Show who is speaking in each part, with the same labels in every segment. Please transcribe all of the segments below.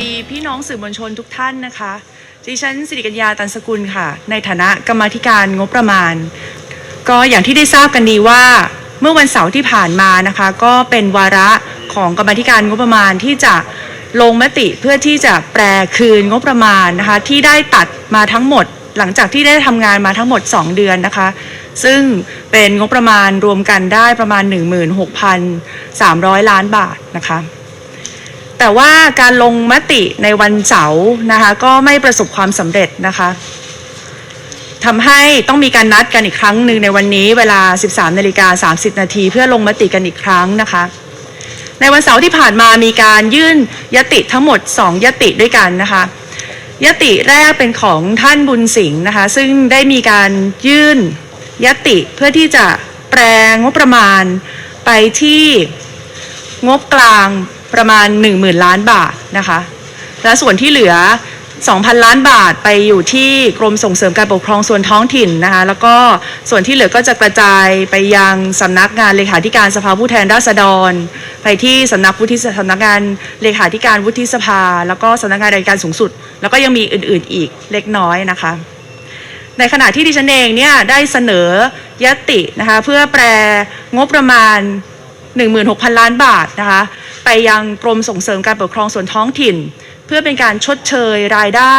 Speaker 1: ดีพี่น้องสื่อมวลชนทุกท่านนะคะดิฉันสิริกัญญาตันสกุลค่ะ ในฐานะกรรมาธิการงบประมาณ ก็อย่างที่ได้ทราบกันดีว่าเมื่อวันเสาร์ที่ผ่านมานะคะ ก็เป็นวาระของกรรมาธิการงบประมาณที่จะลงมติเพื่อที่จะแปลคืนงบประมาณนะคะที่ได้ตัดมาทั้งหมด หลังจากที่ได้ทำงานมาทั้งหมด 2 เดือนนะคะ ซึ่งเป็นงบประมาณรวมกันได้ประมาณ 16,300 ล้านบาทนะคะ แต่ว่าการลงมติในวันเสาร์นะคะ ก็ไม่ประสบความสำเร็จนะคะทำให้ต้องมีการนัดกันอีกครั้งหนึ่งในวันนี้เวลา 13นาฬิกา30 นาทีเพื่อลงมติกันอีกครั้งนะคะ ในวันเสาร์ที่ผ่านมามีการยื่นยติทั้งหมด 2 ยติด้วยกันนะคะ ยติแรกเป็นของท่านบุญสิงห์นะคะ ซึ่งได้มีการยื่นยติเพื่อที่จะแปลงบประมาณไปที่งบกลาง ประมาณ 10,000 ล้านบาทนะคะ และส่วนที่เหลือ 2,000 ล้านบาทไปอยู่ที่กรมส่งเสริมการปกครองส่วนท้องถิ่นนะคะ แล้วก็ส่วนที่เหลือก็จะกระจายไปยังสำนักงานเลขาธิการสภาผู้แทนราษฎร ไปที่สำนักวุฒิสำนักงานเลขาธิการวุฒิสภา แล้วก็สำนักงานอัยการสูงสุด แล้วก็ยังมีอื่นๆอีกเล็กน้อยนะคะในขณะที่ดิฉันเองเนี่ยได้เสนอยตินะคะเพื่อแปลงบประมาณ 16,000 ล้านบาทนะคะไปยังกรมส่งเสริมการปกครองส่วนท้องถิ่น เพื่อเป็นการชดเชยรายได้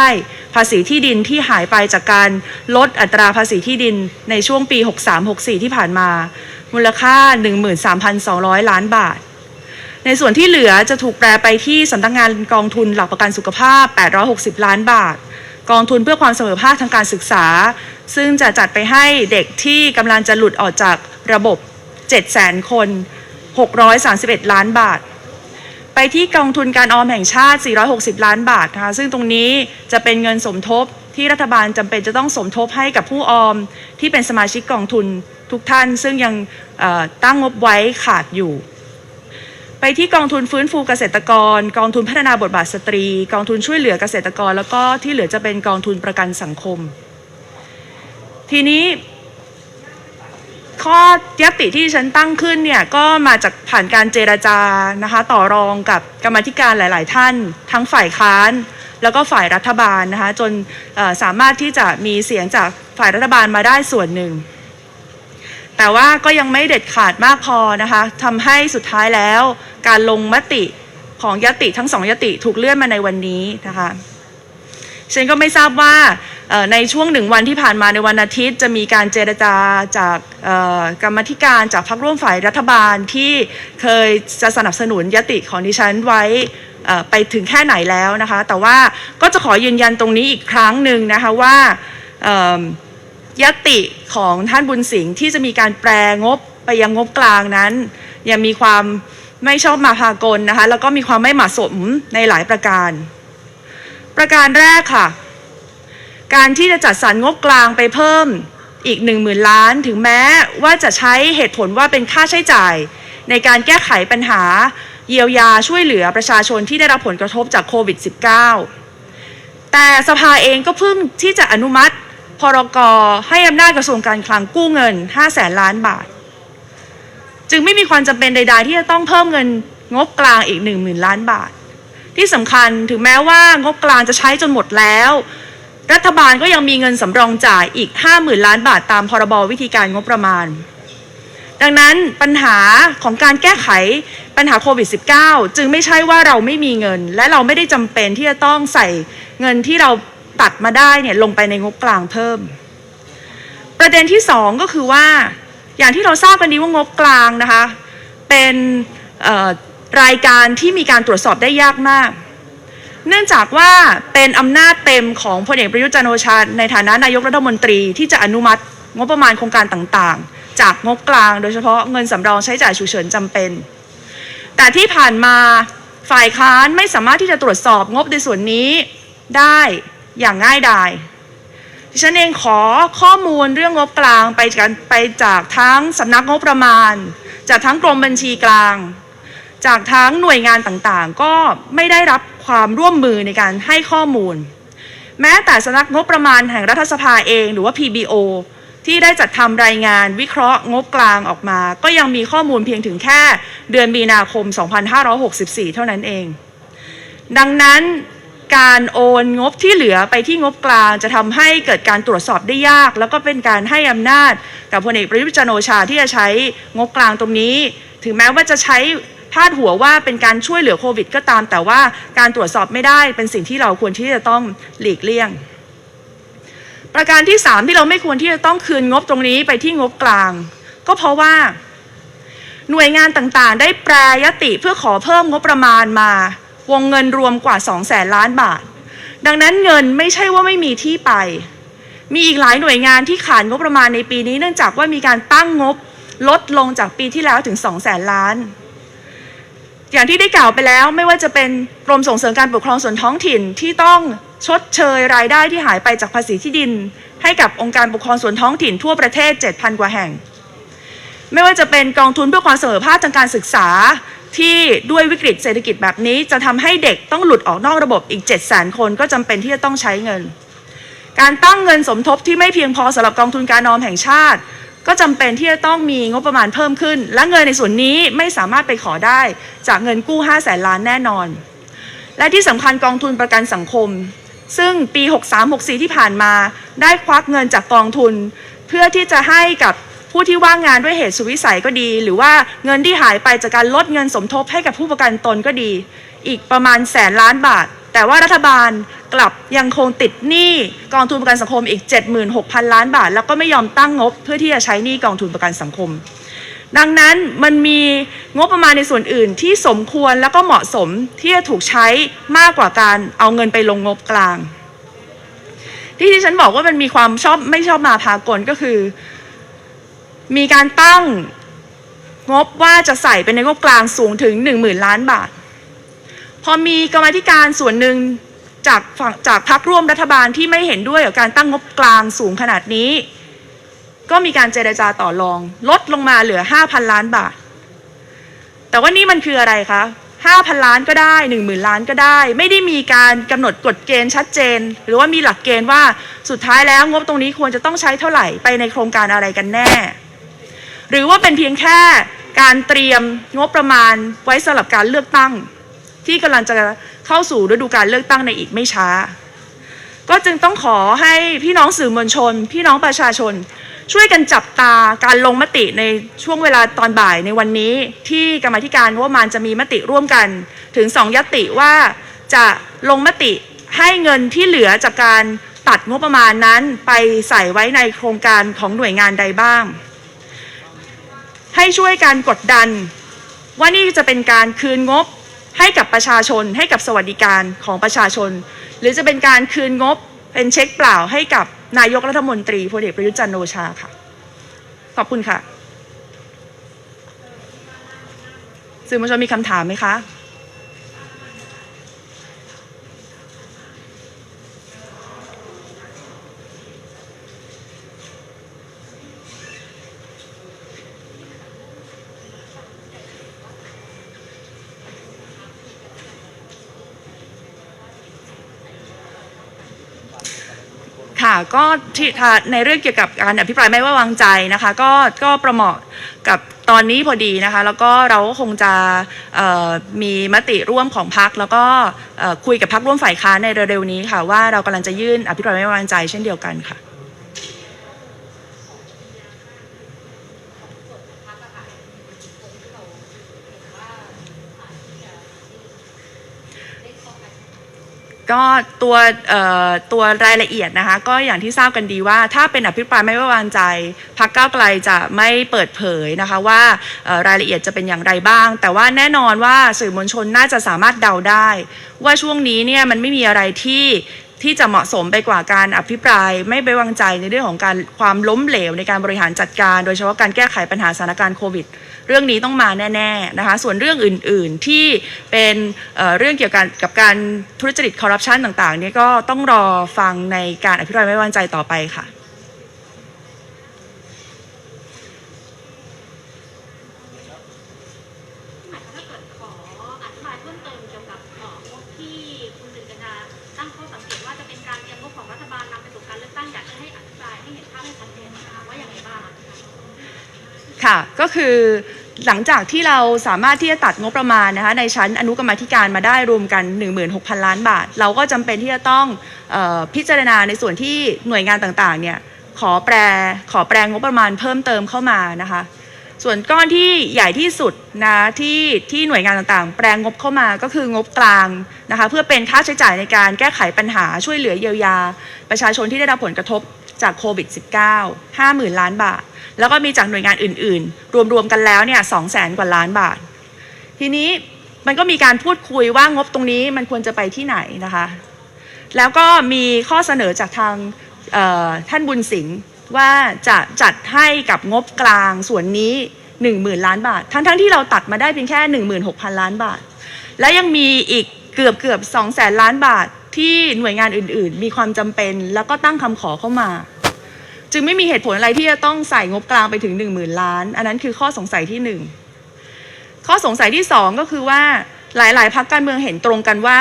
Speaker 1: ภาษีที่ดินที่หายไปจากการลดอัตราภาษีที่ดินในช่วงปี 63-64 ที่ผ่านมา มูลค่า 13,200 ล้านบาทในส่วนที่เหลือจะถูกแปลไปที่สำนักงานกองทุนหลักประกันสุขภาพ 860 ล้านบาท กองทุนเพื่อความเสมอภาคทางการศึกษา ซึ่งจะจัดไปให้เด็กที่กำลังจะหลุดออกจากระบบ 700,000 คน 631 ล้านบาท ไปที่กองทุนการออมแห่งชาติ 460 ล้านบาทนะคะซึ่งตรงนี้จะเป็นเงินสมทบที่รัฐบาลจำเป็นจะต้องสมทบให้กับผู้ออมที่เป็นสมาชิกกองทุนทุกท่านซึ่งยังตั้งงบไว้ขาดอยู่ ไปที่กองทุนฟื้นฟูเกษตรกร กองทุนพัฒนาบทบาทสตรี กองทุนช่วยเหลือเกษตรกร แล้วก็ที่เหลือจะเป็นกองทุนประกันสังคม ทีนี้ ข้อยติที่ฉันตั้งขึ้นเนี่ยก็มาจากผ่านการเจรจานะคะต่อรองกับกรรมธิการหลาย ๆ ท่าน ทั้งฝ่ายค้าน แล้วก็ฝ่ายรัฐบาลนะคะจนสามารถที่จะมีเสียงจากฝ่ายรัฐบาลมาได้ส่วนหนึ่ง แต่ว่าก็ยังไม่เด็ดขาดมากพอนะคะทำให้สุดท้ายแล้ว การลงมติของยติทั้งสองยติถูกเลื่อนมาในวันนี้นะคะ ฉันก็ไม่ทราบว่าในช่วงหนึ่งวันที่ผ่านมาในวันอาทิตย์ จะมีการเจรจาจากกรรมธิการจากพรรคร่วมฝ่ายรัฐบาลที่เคยจะสนับสนุนยติของดิฉันไว้ไปถึงแค่ไหนแล้วนะคะ แต่ว่าก็จะขอยืนยันตรงนี้อีกครั้งหนึ่งนะคะว่ายติของท่านบุญสิงห์ที่จะมีการแปลงบไปยังงบกลางนั้น ยังมีความไม่ชอบมาพากลนะคะแล้วก็มีความไม่เหมาะสมในหลายประการ ประการแรกค่ะ การที่จะจัดสรรงบกลางไปเพิ่มอีก 1 0,000 ล้าน ถึงแม้ว่าจะใช้เหตุผลว่าเป็นค่าใช้จ่าย ในการแก้ไขปัญหา เยียวยาช่วยเหลือประชาชนที่ได้รับผลกระทบจากโควิด -19 แต่สภาเองก็เพิ่งที่จะอนุมัติพรกให้อำนาจกระทรวงการคลังกู้เงิน5แสนล้านบาท จึงไม่มีความจำเป็นใด ๆ ที่จะต้องเพิ่มเงินงบกลางอีก 1 0,000 ล้านบาท ที่สำคัญถึงแม้ว่างบกลางจะใช้จนหมดแล้ว รัฐบาลก็ยังมีเงินสำรองจ่ายอีก 50,000 ล้านบาทตามพรบวิธีการงบประมาณ ดังนั้นปัญหาของการแก้ไขปัญหาโควิด -19 จึงไม่ใช่ว่าเราไม่มีเงิน และเราไม่ได้จำเป็นที่จะต้องใส่เงินที่เราตัดมาได้เนี่ยลงไปในงบกลางเพิ่ม ประเด็นที่สองก็คือว่าอย่างที่เราทราบกันดีว่างบกลางนะคะเป็นเรายการที่มีการตรวจสอบได้ยากมาก เนื่องจากว่าเป็นอำนาจเต็มของพลเอกประยุทธ์จันโอชาในฐานะนายกรัฐมนตรีที่จะอนุมัติงบประมาณโครงการต่างๆ จากงบกลาง โดยเฉพาะเงินสำรองใช้จ่ายฉุกเฉินจำเป็น แต่ที่ผ่านมาฝ่ายค้านไม่สามารถที่จะตรวจสอบงบในส่วนนี้ได้อย่างง่ายดายดิฉันเองขอข้อมูลเรื่องงบกลางไปกันไปจากทั้งสำนักงบประมาณ จากทั้งกรมบัญชีกลาง จากทั้งหน่วยงานต่างๆ ก็ไม่ได้รับความร่วมมือในการให้ข้อมูล แม้แต่สนักงบประมาณแห่งรัฐสภาเองหรือว่า PBO ที่ได้จัดทำรายงานวิเคราะห์งบกลางออกมา ก็ยังมีข้อมูลเพียงถึงแค่เดือนมีนาคม 2564 เท่านั้นเอง ดังนั้นการโอนงบที่เหลือไปที่งบกลางจะทำให้เกิดการตรวจสอบได้ยาก แล้วก็เป็นการให้อำนาจกับพลเอกประยุทธ์จันโอชาที่จะใช้งบกลางตรงนี้ ถึงแม้ว่าจะใช้าดหัวว่าเป็นการช่วยเหลือโควิดก็ตาม แต่ว่าการตรวจสอบไม่ได้เป็นสิ่งที่เราควรที่จะต้องหลีกเลี่ยง ประการที่ 3 ที่เราไม่ควรที่จะต้องคืนงบตรงนี้ไปที่งบกลาง ก็เพราะว่า หน่วยงานต่างๆ ได้แปรยติเพื่อขอเพิ่มงบประมาณมา วงเงินรวมกว่า2แสนล้านบาท ดังนั้นเงินไม่ใช่ว่าไม่มีที่ไป มีอีกหลายหน่วยงานที่ขาดงบประมาณในปีนี้ เนื่องจากว่ามีการตั้งงบลดลงจากปีที่แล้วถึง2แสนล้าน อย่างที่ได้กล่าวไปแล้วไม่ว่าจะเป็นกรมส่งเสริมการปกครองส่วนท้องถิ่นที่ต้องชดเชยรายได้ที่หายไปจากภาษีที่ดิน ให้กับองค์การปกครองส่วนท้องถิ่นทั่วประเทศ 7,000 กว่าแห่ง ไม่ว่าจะเป็นกองทุนเพื่อความเสมอภาคทางการศึกษาที่ด้วยวิกฤตเศรษฐกิจแบบนี้จะทำให้เด็กต้องหลุดออกนอกระบบอีก 7 0 0 0 0 0 คนก็จำเป็นที่จะต้องใช้เงิน การตั้งเงินสมทบที่ไม่เพียงพอสำหรับกองทุนการออมแห่งชาติ ก็จำเป็นที่จะต้องมีงบประมาณเพิ่มขึ้น และเงินในส่วนนี้ไม่สามารถไปขอได้จากเงินกู้5แสนล้านแน่นอน และที่สำคัญกองทุนประกันสังคม ซึ่งปี 63-64 ที่ผ่านมาได้ควักเงินจากกองทุน เพื่อที่จะให้กับผู้ที่ว่างงานด้วยเหตุสุวิสัยก็ดี หรือว่าเงินที่หายไปจากการลดเงินสมทบให้กับผู้ประกันตนก็ดี อีกประมาณแสนล้านบาท แต่ว่ารัฐบาลกลับยังคงติดหนี้กองทุนประกันสังคมอีก 76,000 ล้านบาท แล้วก็ไม่ยอมตั้งงบเพื่อที่จะใช้หนี้กองทุนประกันสังคม ดังนั้นมันมีงบประมาณในส่วนอื่นที่สมควรแล้วก็เหมาะสมที่จะถูกใช้มากกว่าการเอาเงินไปลงงบกลาง ที่ที่ฉันบอกว่ามันมีความชอบไม่ชอบมาพากลก็คือ มีการตั้งงบว่าจะใส่เป็นในงบกลางสูงถึง 1 0,000 ล้านบาท พอมีกรรมธิการส่วนหนึ่งจากฝั่งจากพรรคร่วมรัฐบาลที่ไม่เห็นด้วยกับการตั้งงบกลางสูงขนาดนี้ ก็มีการเจรจาต่อรอง ลดลงมาเหลือ 5,000 ล้านบาท แต่ว่านี่มันคืออะไรคะ 5,000 ล้านก็ได้ 10,000 ล้านก็ได้ ไม่ได้มีการกำหนดกฎเกณฑ์ชัดเจน หรือว่ามีหลักเกณฑ์ว่าสุดท้ายแล้วงบตรงนี้ควรจะต้องใช้เท่าไหร่ไปในโครงการอะไรกันแน่ หรือว่าเป็นเพียงแค่การเตรียมงบประมาณไว้สำหรับการเลือกตั้ง ที่กำลังจะเข้าสู่ฤดูการเลือกตั้งในอีกไม่ช้า ก็จึงต้องขอให้พี่น้องสื่อมวลชน พี่น้องประชาชน ช่วยกันจับตาการลงมติในช่วงเวลาตอนบ่ายในวันนี้ ที่กรรมธิการงบประมาณจะมีมติร่วมกัน ถึงสองยติว่าจะลงมติให้เงินที่เหลือจากการตัดงบประมาณนั้นไปใส่ไว้ในโครงการของหน่วยงานใดบ้าง ให้ช่วยการกดดัน ว่านี่จะเป็นการคืนงบ ให้กับประชาชนให้กับสวัสดิการของประชาชน หรือจะเป็นการคืนงบเป็นเช็คเปล่าให้กับนายกรัฐมนตรีพลเอกประยุทธ์จันโอชาค่ะ ขอบคุณค่ะสื่อมวลชนมีคำถามไหมคะ ค่ะก็ที่ในเรื่องเกี่ยวกับการอภิปรายไม่ไว้วางใจนะคะ ก็ก็ประเหมาะกับตอนนี้พอดีนะคะ แล้วก็เราก็คงจะมีมติร่วมของพักแล้วก็คุยกับพักร่วมฝ่ายค้านในเร็วๆนี้ค่ะ ว่าเรากำลังจะยื่นอภิปรายไม่ไว้วางใจเช่นเดียวกันค่ะ ก็ตัวตัวรายละเอียดนะคะก็อย่างที่ทราบกันดีว่า ถ้าเป็นอภิปรายไม่ไว้วางใจพรรคก้าไกลจะไม่เปิดเผยนะคะว่ารายละเอียดจะเป็นอย่างไรบ้าง แต่ว่าแน่นอนว่าสื่อมวลชนน่าจะสามารถเดาได้ ว่าช่วงนี้เนี่ยมันไม่มีอะไรที่ที่จะเหมาะสมไปกว่าการอภิปรายไม่ไว้วางใจในเรื่องของการความล้มเหลวในการบริหารจัดการ โดยเฉพาะการแก้ไขปัญหาสถานการณ์โควิด เรื่องนี้ต้องมาแน่ๆนะคะส่วนเรื่องอื่นๆที่เป็นเอ่อเรื่องเกี่ยวกับกับการทุจริตคอร์รัปชันต่างๆเนี่ยก็ต้องรอฟังในการอภิปรายไม่ไว้วางใจต่อไปค่ะ
Speaker 2: หมายความถ้าเกิดขออธิบายเพิ่มเติมเกี่ยวกับเอ่องบที่คุณตื่นกันดาตั้งข้อสังเกตว่าจะเป็นการเตรียมงบของรัฐบาลนำไปสู่การเลือกตั้งอยากจะให้อธิบายให้เห็นภาพให้ชัดเจนนะคะว่าอ
Speaker 1: หลังจากที่เราสามารถที่จะตัดงบประมาณนะคะในชั้นอนุกรรมธิการมาได้รวมกัน 16,000 ล้านบาท เราก็จำเป็นที่จะต้องออพิจารณาในส่วนที่หน่วยงานต่างๆเนี่ยขอแปรขอแปรงบประมาณเพิ่มเติมเข้ามานะคะส่วนก้อนที่ใหญ่ที่สุดนะที่ที่หน่วยงานต่างๆ แปลงงบเข้ามาก็คืองบกลางนะคะเพื่อเป็นค่าใช้จ่ายในการแก้ไขปัญหาช่วยเหลือเยียวยา ประชาชนที่ได้รับผลกระทบจากโควิด -19 50,000 ล้านบาท แล้วก็มีจากหน่วยงานอื่น ๆ รวม ๆ กันแล้วเนี่ย200,000กว่าล้านบาท ทีนี้มันก็มีการพูดคุยว่างบตรงนี้มันควรจะไปที่ไหนนะคะ แล้วก็มีข้อเสนอจากทางท่านบุญสิงห์ว่าจะจัดให้กับงบกลางส่วนนี้ 10,000 ล้านบาท ทั้งๆที่เราตัดมาได้เพียงแค่ 16,000 ล้านบาท และยังมีอีกเกือบเกือบ2แสนล้านบาทที่หน่วยงานอื่น ๆ มีความจำเป็นแล้วก็ตั้งคำขอเข้ามา จึงไม่มีเหตุผลอะไรที่จะต้องใส่งบกลางไปถึง 10,000 ล้าน อันนั้นคือข้อสงสัยที่หนึ่งข้อสงสัยที่สองก็คือว่าหลายๆพักการเมืองเห็นตรงกันว่า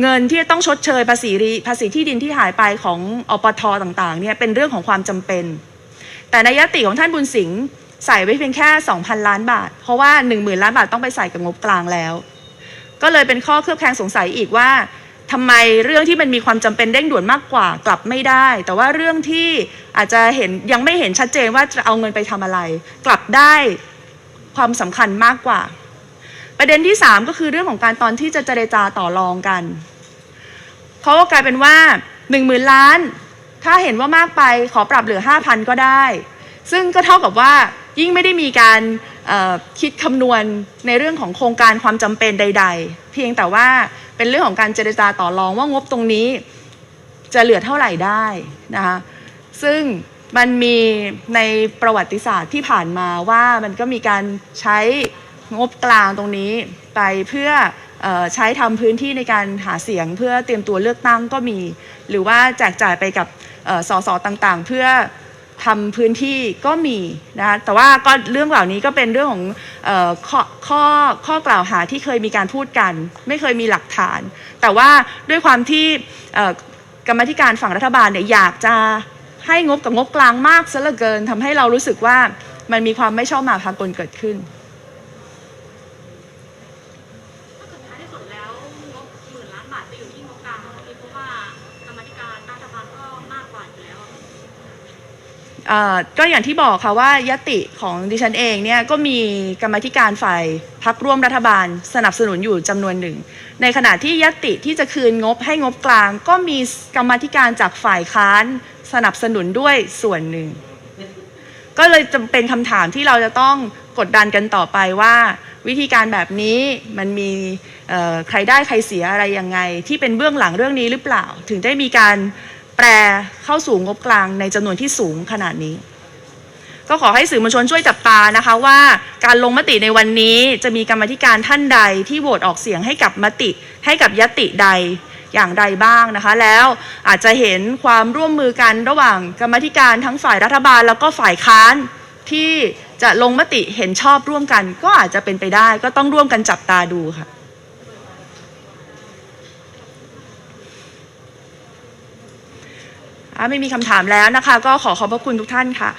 Speaker 1: เงินที่จะต้องชดเชยภาษีรีภาษีที่ดินที่หายไปของอปทต่างๆเนี่ยเป็นเรื่องของความจำเป็น แต่ในยติของท่านบุญสิงห์ใส่ไว้เพียงแค่ 2,000 ล้านบาท เพราะว่า 10,000 ล้านบาทต้องไปใส่กับงบกลางแล้ว ก็เลยเป็นข้อเคลือบแคลงสงสัยอีกว่า ทำไมเรื่องที่มันมีความจำเป็นเร่งด่วนมากกว่ากลับไม่ได้ แต่ว่าเรื่องที่อาจจะเห็นยังไม่เห็นชัดเจนว่าจะเอาเงินไปทำอะไร กลับได้ความสำคัญมากกว่า ประเด็นที่ 3 ก็คือเรื่องของการตอนที่จะเจรจาต่อรองกันเขาก็กลายเป็นว่า 1 0,000 ล้าน ถ้าเห็นว่ามากไปขอปรับเหลือ 5,000 ก็ได้ ซึ่งก็เท่ากับว่ายิ่งไม่ได้มีการคิดคำนวณในเรื่องของโครงการความจำเป็นใด ๆ เพียงแต่ว่า เป็นเรื่องของการเจรจาต่อรองว่างบตรงนี้จะเหลือเท่าไหร่ได้นะคะซึ่งมันมีในประวัติศาสตร์ที่ผ่านมาว่ามันก็มีการใช้งบกลางตรงนี้ไปเพื่อออใช้ทำพื้นที่ในการหาเสียงเพื่อเตรียมตัวเลือกตั้งก็มี หรือว่าแจกจ่ายไปกับเอ่อสสต่างๆ เพื่อ ทำพื้นที่ก็มีนะคะแต่ว่าก็เรื่องเหล่านี้ก็เป็นเรื่องของออข้อข้อข้อกล่าวหาที่เคยมีการพูดกัน ไม่เคยมีหลักฐาน แต่ว่าด้วยความที่กรรมธิการฝั่งรัฐบาลเนี่ยอยากจะให้งบกับงบกลางมากซะเหลือเกินทำให้เรารู้สึกว่ามันมีความไม่ชอบมาพากลเกิดขึ้น
Speaker 2: ถ้าสุดท้ายที่สุดแล้วงบหมื่นล้านบาทไปอยู่ที่งบกลางของที่เพราะว่ากรรมาธิการรัฐบาลก็มากกว่าอยู่แล้วอะ
Speaker 1: เอ่อ ก็อย่างที่บอกค่ะว่ายติของดิฉันเองเนี่ยก็มีกรรมธิการฝ่ายพักร่วมรัฐบาลสนับสนุนอยู่จำนวนหนึ่ง ในขณะที่ยติที่จะคืนงบให้งบกลาง ก็มีกรรมธิการจากฝ่ายค้านสนับสนุนด้วยส่วนหนึ่ง ก็เลยจำเป็นคำถามที่เราจะต้องกดดันกันต่อไปว่า วิธีการแบบนี้มันมีใครได้ใครเสียอะไรยังไง ที่เป็นเบื้องหลังเรื่องนี้หรือเปล่า ถึงได้มีการ แปรเข้าสู่งบกลางในจำนวนที่สูงขนาดนี้ ก็ขอให้สื่อมวลชนช่วยจับตานะคะว่าการลงมติในวันนี้จะมีกรรมธิการท่านใดที่โหวตออกเสียงให้กับมติให้กับยติใดอย่างใดบ้างนะคะ แล้วอาจจะเห็นความร่วมมือกันระหว่างกรรมธิการทั้งฝ่ายรัฐบาลแล้วก็ฝ่ายค้านที่จะลงมติเห็นชอบร่วมกัน ก็อาจจะเป็นไปได้ ก็ต้องร่วมกันจับตาดูค่ะ ไม่มีคำถามแล้วนะคะ ก็ขอขอบพระคุณทุกท่านค่ะ